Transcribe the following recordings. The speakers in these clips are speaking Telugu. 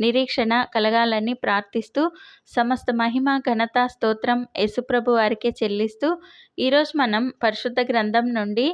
నిరీక్షణ కలగాలని ప్రార్థిస్తూ సమస్త మహిమ ఘనత స్తోత్రం యేసుప్రభు వారికే చెల్లిస్తూ ఈరోజు మనం పరిశుద్ధ గ్రంథం నుండి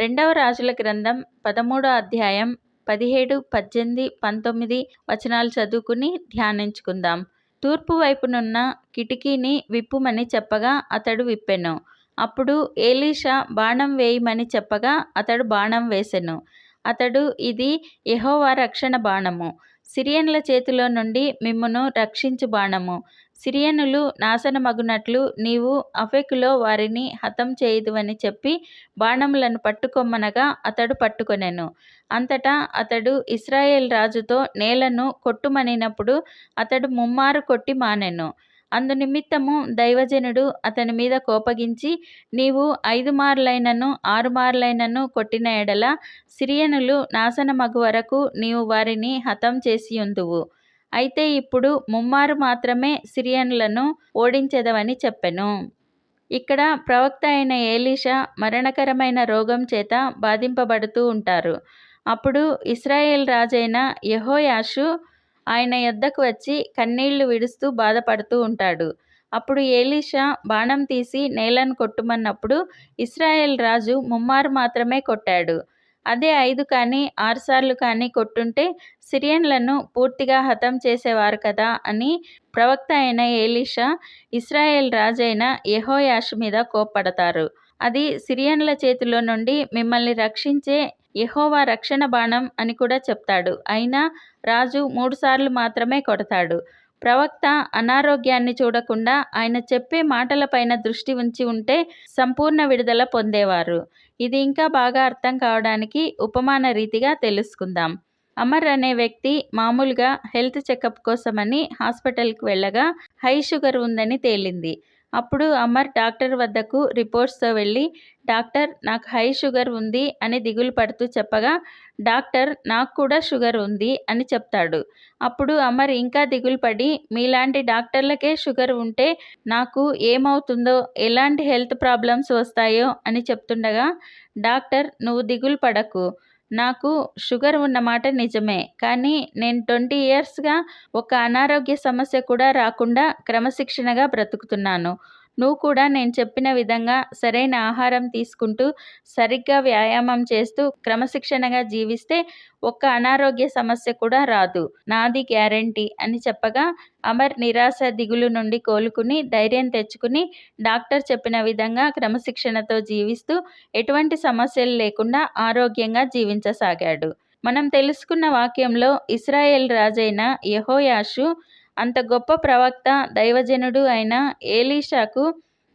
రెండవ రాజుల గ్రంథం పదమూడో అధ్యాయం పదిహేడు పద్దెనిమిది పంతొమ్మిది వచనాలు చదువుకుని ధ్యానించుకుందాం. తూర్పు వైపునున్న కిటికీని విప్పుమని చెప్పగా అతడు విప్పెను. అప్పుడు ఏలీషా బాణం వేయమని చెప్పగా అతడు బాణం వేసెను. అతడు ఇది యహోవా రక్షణ బాణము. సిరియన్ల చేతిలో నుండి మిమ్మును రక్షించు బాణము. సిరియనులు నాశనమగునట్లు నీవు అఫెకులో వారిని హతం చేయుదువని చెప్పి బాణములను పట్టుకొమ్మనగా అతడు పట్టుకొనెను. అంతటా అతడు ఇస్రాయేల్ రాజుతో నేలను కొట్టుమనినప్పుడు అతడు ముమ్మారు కొట్టి మానెను. అందు నిమిత్తము దైవజనుడు అతని మీద కోపగించి నీవు ఐదు మార్లైనను ఆరు మార్లైనను కొట్టిన ఎడల సిరియనులు నాశనమగు వరకు నీవు వారిని హతం చేసియుందువు. అయితే ఇప్పుడు ముమ్మారు మాత్రమే సిరియన్లను ఓడించెదవని చెప్పెను. ఇక్కడ ప్రవక్త అయిన ఏలీషా మరణకరమైన రోగం చేత బాధింపబడుతూ ఉంటారు. అప్పుడు ఇస్రాయేల్ రాజైన యహోయాషు ఆయన యొద్దకు వచ్చి కన్నీళ్ళు విడుస్తూ బాధపడుతూ ఉంటాడు. అప్పుడు ఏలీషా బాణం తీసి నేలను కొట్టుమన్నప్పుడు ఇస్రాయేల్ రాజు ముమ్మారు మాత్రమే కొట్టాడు. అదే ఐదు కానీ ఆరుసార్లు కానీ కొట్టుంటే సిరియన్లను పూర్తిగా హతం చేసేవారు కదా అని ప్రవక్త అయిన ఏలీషా ఇస్రాయేల్ రాజైన యహోయాష్ మీద కోప్పడతారు. అది సిరియన్ల చేతిలో నుండి మిమ్మల్ని రక్షించే యహోవా రక్షణ బాణం అని కూడా చెప్తాడు. అయినా రాజు మూడుసార్లు మాత్రమే కొడతాడు. ప్రవక్త అనారోగ్యాన్ని చూడకుండా ఆయన చెప్పే మాటలపైన దృష్టి ఉంచి ఉంటే సంపూర్ణ విడుదల పొందేవారు. ఇది ఇంకా బాగా అర్థం కావడానికి ఉపమాన రీతిగా తెలుసుకుందాం. అమర్ అనే వ్యక్తి మామూలుగా హెల్త్ చెకప్ కోసమని హాస్పిటల్కి వెళ్ళగా హై షుగర్ ఉందని తేలింది. అప్పుడు అమర్ డాక్టర్ వద్దకు రిపోర్ట్స్తో వెళ్ళి డాక్టర్ నాకు హై షుగర్ ఉంది అని దిగులు పడుతూ చెప్పగా డాక్టర్ నాకు కూడా షుగర్ ఉంది అని చెప్తాడు. అప్పుడు అమర్ ఇంకా దిగులు పడి మీలాంటి డాక్టర్లకే షుగర్ ఉంటే నాకు ఏమవుతుందో ఎలాంటి హెల్త్ ప్రాబ్లమ్స్ వస్తాయో అని చెప్తుండగా డాక్టర్ నువ్వు దిగులు పడకు. నాకు షుగర్ ఉన్నమాట నిజమే. కానీ నేను ట్వంటీ ఇయర్స్గా ఒక అనారోగ్య సమస్య కూడా రాకుండా క్రమశిక్షణగా బ్రతుకుతున్నాను. నువ్వు కూడా నేను చెప్పిన విధంగా సరైన ఆహారం తీసుకుంటూ సరిగ్గా వ్యాయామం చేస్తూ క్రమశిక్షణగా జీవిస్తే ఒక్క అనారోగ్య సమస్య కూడా రాదు. నాది గ్యారంటీ అని చెప్పగా అమర్ నిరాశ దిగులు నుండి కోలుకుని ధైర్యం తెచ్చుకుని డాక్టర్ చెప్పిన విధంగా క్రమశిక్షణతో జీవిస్తూ ఎటువంటి సమస్యలు లేకుండా ఆరోగ్యంగా జీవించసాగాడు. మనం తెలుసుకున్న వాక్యంలో ఇస్రాయేల్ రాజైన యహోయాషు అంత గొప్ప ప్రవక్త దైవజనుడు అయిన ఏలీషాకు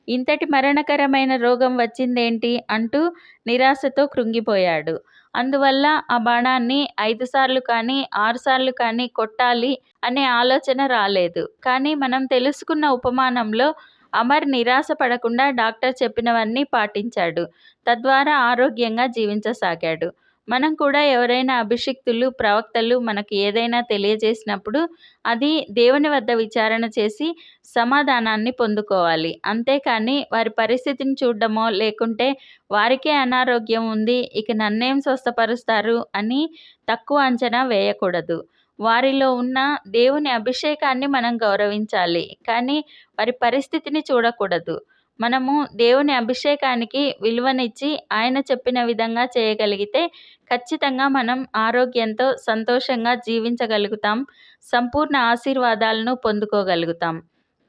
ఇంతటి మరణకరమైన రోగం వచ్చిందేంటి అంటూ నిరాశతో కృంగిపోయాడు. అందువల్ల ఆ బాణాన్ని ఐదు సార్లు కానీ ఆరు సార్లు కానీ కొట్టాలి అనే ఆలోచన రాలేదు. కానీ మనం తెలుసుకున్న ఉపమానంలో అమర్ నిరాశ పడకుండా డాక్టర్ చెప్పినవన్నీ పాటించాడు. తద్వారా ఆరోగ్యంగా జీవించసాగాడు. మనం కూడా ఎవరైనా అభిషిక్తులు ప్రవక్తలు మనకు ఏదైనా తెలియజేసినప్పుడు అది దేవుని వద్ద విచారణ చేసి సమాధానాన్ని పొందుకోవాలి. అంతేకాని వారి పరిస్థితిని చూడడమో లేకుంటే వారికే అనారోగ్యం ఉంది ఇక నన్నేం స్వస్థపరుస్తారు అని తక్కువ అంచనా వేయకూడదు. వారిలో ఉన్న దేవుని అభిషేకాన్ని మనం గౌరవించాలి కానీ వారి పరిస్థితిని చూడకూడదు. మనము దేవుని అభిషేకానికి విలువనిచ్చి ఆయన చెప్పిన విధంగా చేయగలిగితే ఖచ్చితంగా మనం ఆరోగ్యంతో సంతోషంగా జీవించగలుగుతాం సంపూర్ణ ఆశీర్వాదాలను పొందుకోగలుగుతాం.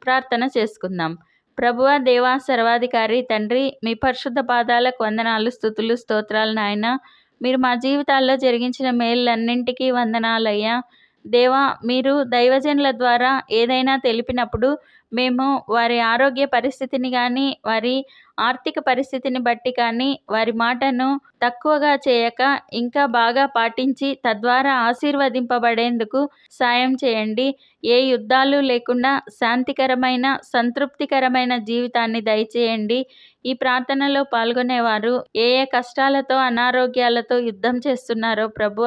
ప్రార్థన చేసుకుందాం. ప్రభువ దేవా సర్వాధికారి తండ్రి మీ పరిశుద్ధ పాదాలకు వందనాలు స్థుతులు స్తోత్రాలు నాయన. మీరు మా జీవితాల్లో జరిగించిన మేళ్ళన్నింటికీ వందనాలయ్యా. దేవా మీరు దైవజనుల ద్వారా ఏదైనా తెలిపినప్పుడు మేము వారి ఆరోగ్య పరిస్థితిని కానీ వారి ఆర్థిక పరిస్థితిని బట్టి కానీ వారి మాటను తక్కువగా చేయక ఇంకా బాగా పాటించి తద్వారా ఆశీర్వదింపబడేందుకు సాయం చేయండి. ఏ యుద్ధాలు లేకుండా శాంతికరమైన సంతృప్తికరమైన జీవితాన్ని దయచేయండి. ఈ ప్రార్థనలో పాల్గొనేవారు ఏ ఏ కష్టాలతో అనారోగ్యాలతో యుద్ధం చేస్తున్నారో ప్రభువ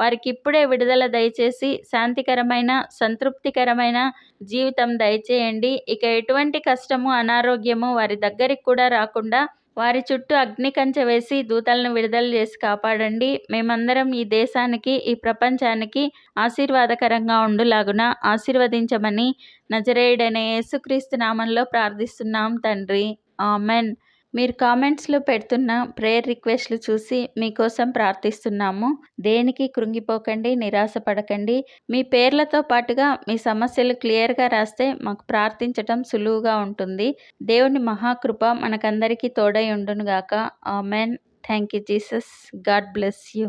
వారికి ఇప్పుడే విడుదల దయచేసి శాంతికరమైన సంతృప్తికరమైన జీవితం దయచేయండి. ఇక ఎటువంటి కష్టము అనారోగ్యము వారి దగ్గరికి కూడా రాకుండా వారి చుట్టూ అగ్ని కంచె వేసి దూతలను విడుదల చేసి కాపాడండి. మేమందరం ఈ దేశానికి ఈ ప్రపంచానికి ఆశీర్వాదకరంగా ఉండులాగున ఆశీర్వదించమని నజరేయుడనే యేసుక్రీస్తు నామంలో ప్రార్థిస్తున్నాం తండ్రి. ఆమెన్. మీరు కామెంట్స్లో పెడుతున్న ప్రేయర్ రిక్వెస్ట్లు చూసి మీకోసం ప్రార్థిస్తున్నాము. దేనికి కృంగిపోకండి నిరాశపడకండి. మీ పేర్లతో పాటుగా మీ సమస్యలు క్లియర్గా రాస్తే మాకు ప్రార్థించటం సులువుగా ఉంటుంది. దేవుని మహాకృప మనకందరికీ తోడై ఉండునుగాక. Amen. Thank you Jesus. God bless you.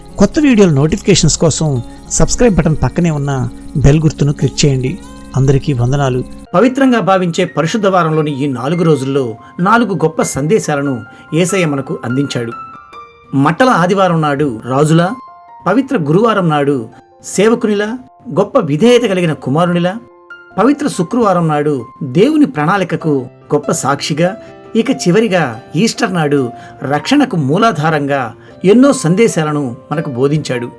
కొత్త వీడియోల నోటిఫికేషన్స్ కోసం సబ్స్క్రైబ్ బటన్ పక్కనే ఉన్న బెల్ గుర్తును క్లిక్ చేయండి. అందరికీ వందనాలు. పవిత్రంగా భావించే పరిశుద్ధ వారంలోని ఈ నాలుగు రోజుల్లో నాలుగు గొప్ప సందేశాలను ఏసయ్య మనకు అందించాడు. మట్టల ఆదివారం నాడు రాజుల? పవిత్ర గురువారం నాడు సేవకునిలా? గొప్ప విధేయత కలిగిన కుమారునిలా? పవిత్ర శుక్రవారం నాడు దేవుని ప్రణాళికకు గొప్ప సాక్షిగా ఇక చివరిగా ఈస్టర్ నాడు రక్షణకు మూలాధారంగా ఎన్నో సందేశాలను మనకు బోధించాడు.